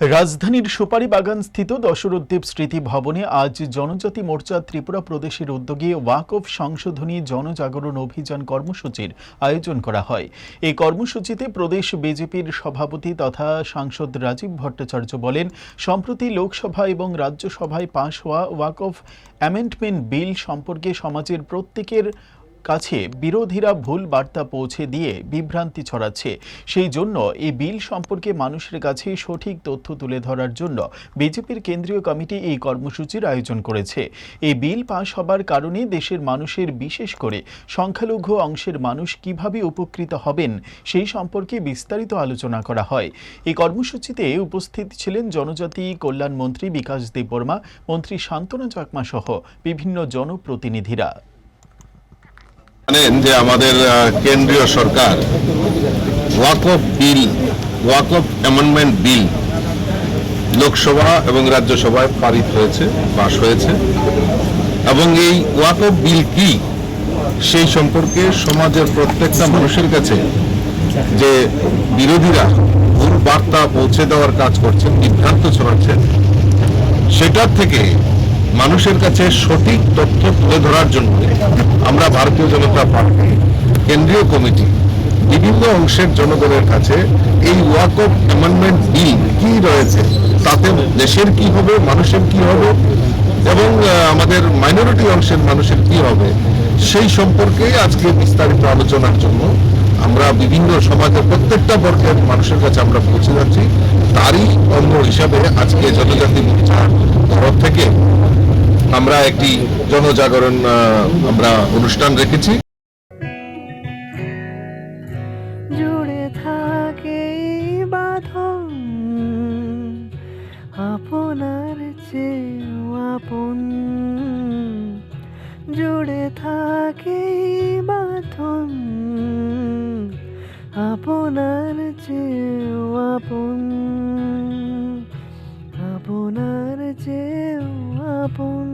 রাজধানীর সুপারি বাগান স্থিত দশরথদেব স্মৃতি ভবনে আজ জনজাতি মোর্চা ত্রিপুরা প্রদেশের উদ্যোগে ওয়াক অফ সংশোধনী জনজাগরণ অভিযান কর্মসূচির আয়োজন করা হয়। এই কর্মসূচিতে প্রদেশ বিজেপির সভাপতি তথা সাংসদ রাজীব ভট্টাচার্য বলেন, সম্প্রতি লোকসভা এবং রাজ্যসভায় পাশ হওয়া ওয়াক অফ অ্যামেন্ডমেন্ট বিল সম্পর্কে সমাজের প্রত্যেকের কাছে বিরোধীরা ভুল বার্তা পৌঁছে দিয়ে বিভ্রান্তি ছড়াচ্ছে। সেই জন্য এই বিল সম্পর্কে মানুষের কাছে সঠিক তথ্য তুলে ধরার জন্য বিজেপির কেন্দ্রীয় কমিটি এই কর্মসূচির আয়োজন করেছে। এই বিল পাশ হবার কারণে দেশের মানুষের, বিশেষ করে সংখ্যালঘু অংশের মানুষ কীভাবে উপকৃত হবেন সেই সম্পর্কে বিস্তারিত আলোচনা করা হয়। এই কর্মসূচিতে উপস্থিত ছিলেন জনজাতি কল্যাণ মন্ত্রী বিকাশ দেববর্মা, মন্ত্রী শান্তনা চাকমা সহ বিভিন্ন জনপ্রতিনিধিরা। জানেন যে আমাদের কেন্দ্রীয় সরকার ওয়াকফ বিল ওয়াকফ অ্যামেন্ডমেন্ট বিল লোকসভা এবং রাজ্যসভায় পারিত হয়েছে, পাশ হয়েছে। এবং এই ওয়াকফ বিল কি, সেই সম্পর্কে সমাজের প্রত্যেকটা মানুষের কাছে যে বিরোধীরা ভুল বার্তা পৌঁছে দেওয়ার কাজ করছেন, বিভ্রান্ত ছড়াচ্ছেন, সেটার থেকে মানুষের কাছে সঠিক তথ্য তুলে ধরার জন্য আমরা ভারতীয় জনতা পার্টি, কেন্দ্রীয় কমিটি, বিভিন্ন অংশের জনগণের কাছে এই ওয়াক অফ অ্যামেন্ডমেন্ট বিল কি রয়েছে, তাতে দেশের কি হবে, মানুষের কি হবে, এবং আমাদের মাইনরিটি অংশের মানুষের কি হবে, সেই সম্পর্কে আজকে বিস্তারিত আলোচনার জন্য আমরা বিভিন্ন সমাজের প্রত্যেকটা বর্গের মানুষের কাছে আমরা পৌঁছে যাচ্ছি। তারই অঙ্গ হিসাবে আজকে জনজাতি মোর্চার তরফ থেকে আমরা একটি জনজাগরণ আমরা অনুষ্ঠান রেখেছি। থাকে আপনার চেয়েও আপন। থাকে আপনার আপন। আপনার আপন।